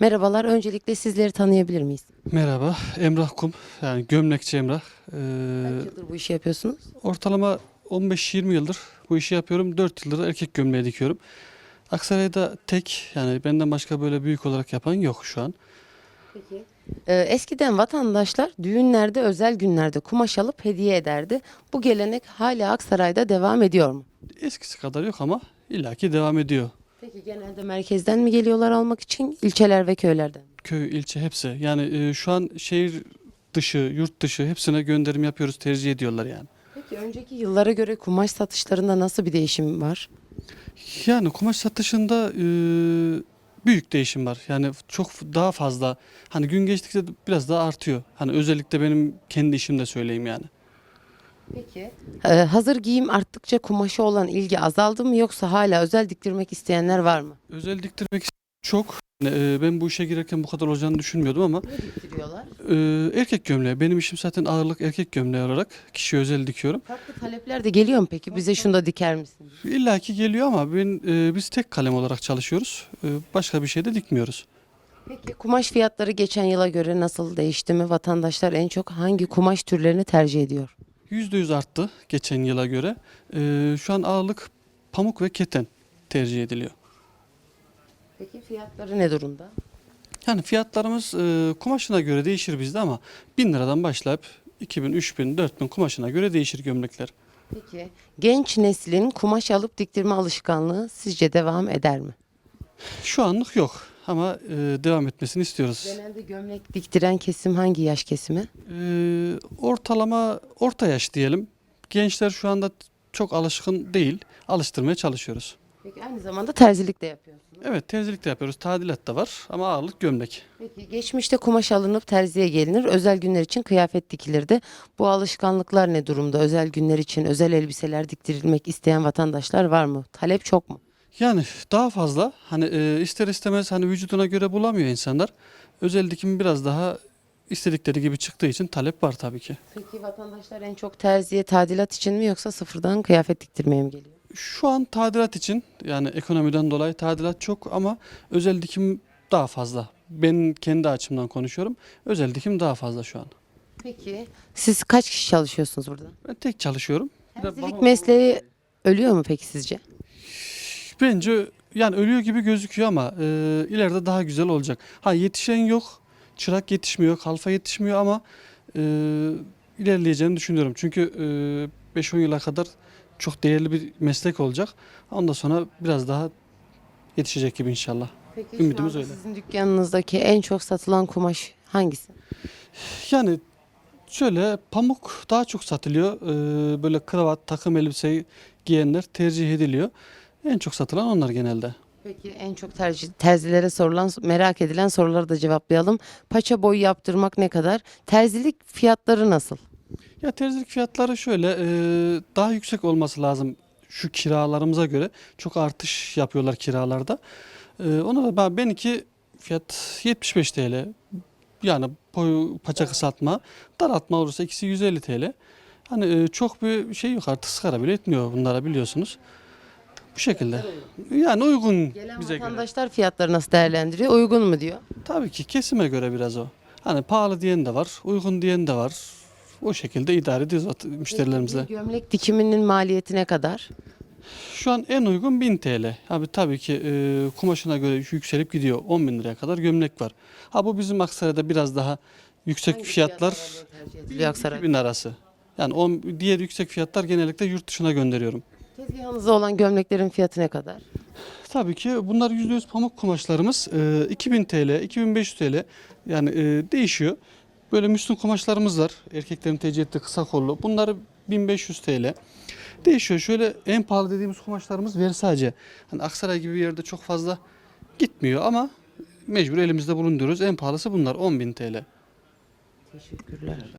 Merhabalar, öncelikle sizleri tanıyabilir miyiz? Merhaba, Emrah Kum. Yani gömlekçi Emrah. Ee, Kaç yıldır bu işi yapıyorsunuz? ortalama 15-20 yıldır bu işi yapıyorum. 4 yıldır da erkek gömleği dikiyorum. Aksaray'da tek yani benden başka böyle büyük olarak yapan yok şu an. Peki. Ee, eskiden vatandaşlar düğünlerde, özel günlerde kumaş alıp hediye ederdi. Bu gelenek hala Aksaray'da devam ediyor mu? Eskisi kadar yok ama illaki devam ediyor. Peki genelde merkezden mi geliyorlar almak için, ilçeler ve köylerden? Köy, ilçe hepsi. Yani e, şu an şehir dışı, yurt dışı hepsine gönderim yapıyoruz, tercih ediyorlar yani. Peki önceki yıllara göre kumaş satışlarında nasıl bir değişim var? Yani kumaş satışında e, büyük değişim var. Yani çok daha fazla. Hani gün geçtikçe biraz daha artıyor. Hani özellikle benim kendi işimde söyleyeyim yani. Peki. Ee, hazır giyim arttıkça kumaşa olan ilgi azaldı mı yoksa hala özel diktirmek isteyenler var mı? Özel diktirmek çok. Yani, e, ben bu işe girerken bu kadar olacağını düşünmüyordum ama Ne diktiriyorlar? e, erkek gömleği. Benim işim zaten ağırlık erkek gömleği olarak kişi özel dikiyorum. Farklı talepler de geliyor mu peki? Bize şunu da diker misin? İlla ki geliyor ama ben, e, biz tek kalem olarak çalışıyoruz. E, başka bir şey de dikmiyoruz. Peki kumaş fiyatları geçen yıla göre nasıl değişti mi? Vatandaşlar en çok hangi kumaş türlerini tercih ediyor? %100 arttı geçen yıla göre. E, şu an ağırlık pamuk ve keten tercih ediliyor. Peki fiyatları ne durumda? Yani fiyatlarımız e, kumaşına göre değişir bizde ama 1000 liradan başlayıp 2000, 3000, 4000 kumaşına göre değişir gömlekler. Peki genç neslin kumaş alıp diktirme alışkanlığı sizce devam eder mi? Şu anlık yok ama e, devam etmesini istiyoruz. Genelde gömlek diktiren kesim hangi yaş kesimi? E, ortalama orta yaş diyelim. Gençler şu anda çok alışkın değil. Alıştırmaya çalışıyoruz. Peki aynı zamanda terzilik de yapıyorsunuz. Evet terzilik de yapıyoruz. Tadilat da var ama ağırlık gömlek. Peki geçmişte kumaş alınıp terziye gelinir. Özel günler için kıyafet dikilirdi. Bu alışkanlıklar ne durumda? Özel günler için özel elbiseler diktirilmek isteyen vatandaşlar var mı? Talep çok mu? Yani daha fazla hani e, ister istemez hani vücuduna göre bulamıyor insanlar. Özel dikim biraz daha istedikleri gibi çıktığı için talep var tabii ki. Peki vatandaşlar en çok terziye tadilat için mi yoksa sıfırdan kıyafet diktirmeye mi geliyor? Şu an tadilat için yani ekonomiden dolayı tadilat çok ama özel dikim daha fazla. Ben kendi açımdan konuşuyorum. Özel dikim daha fazla şu an. Peki siz kaç kişi çalışıyorsunuz burada? Ben tek çalışıyorum. Bir de Terzilik mesleği ölüyor mu peki sizce? Bence yani ölüyor gibi gözüküyor ama e, ileride daha güzel olacak. Ha yetişen yok, çırak yetişmiyor, kalfa yetişmiyor ama e, ilerleyeceğini düşünüyorum. Çünkü e, 5-10 yıla kadar çok değerli bir meslek olacak. Ondan sonra biraz daha yetişecek gibi inşallah. Peki Ümidimiz şu öyle. sizin dükkanınızdaki en çok satılan kumaş hangisi? Yani şöyle pamuk daha çok satılıyor. E, böyle kravat, takım elbise giyenler tercih ediliyor. En çok satılan onlar genelde. Peki en çok tercih, terzilere sorulan, merak edilen soruları da cevaplayalım. Paça boyu yaptırmak ne kadar? Terzilik fiyatları nasıl? Ya terzilik fiyatları şöyle e, daha yüksek olması lazım şu kiralarımıza göre. Çok artış yapıyorlar kiralarda. E, ona da ben benimki fiyat 75 TL. Yani boy paça kısaltma, daraltma olursa ikisi 150 TL. Hani e, çok bir şey yok artık sigara bile etmiyor bunlara biliyorsunuz. Bu şekilde. Yani uygun Gelen bize göre. vatandaşlar fiyatları nasıl değerlendiriyor? Uygun mu diyor? Tabii ki kesime göre biraz o. Hani pahalı diyen de var, uygun diyen de var. O şekilde idare ediyoruz müşterilerimizle. Bir gömlek dikiminin maliyeti ne kadar? Şu an en uygun 1000 TL. Abi tabii ki e, kumaşına göre yükselip gidiyor. 10 bin liraya kadar gömlek var. Ha bu bizim Aksaray'da biraz daha yüksek Hangi fiyatlar fiyatlarla tercih ediliyor Aksaray'da? 2000 arası. Yani on, diğer yüksek fiyatlar genellikle yurt dışına gönderiyorum. Tezgahınızda olan gömleklerin fiyatı ne kadar? Tabii ki bunlar %100 pamuk kumaşlarımız. E, 2000 TL, 2500 TL yani e, değişiyor. Böyle müslüm kumaşlarımız var. Erkeklerin tercih ettiği kısa kollu. Bunları 1500 TL. Değişiyor. Şöyle en pahalı dediğimiz kumaşlarımız Versace. Hani Aksaray gibi bir yerde çok fazla gitmiyor ama mecbur elimizde bulunduruyoruz. En pahalısı bunlar 10.000 TL. Teşekkürler.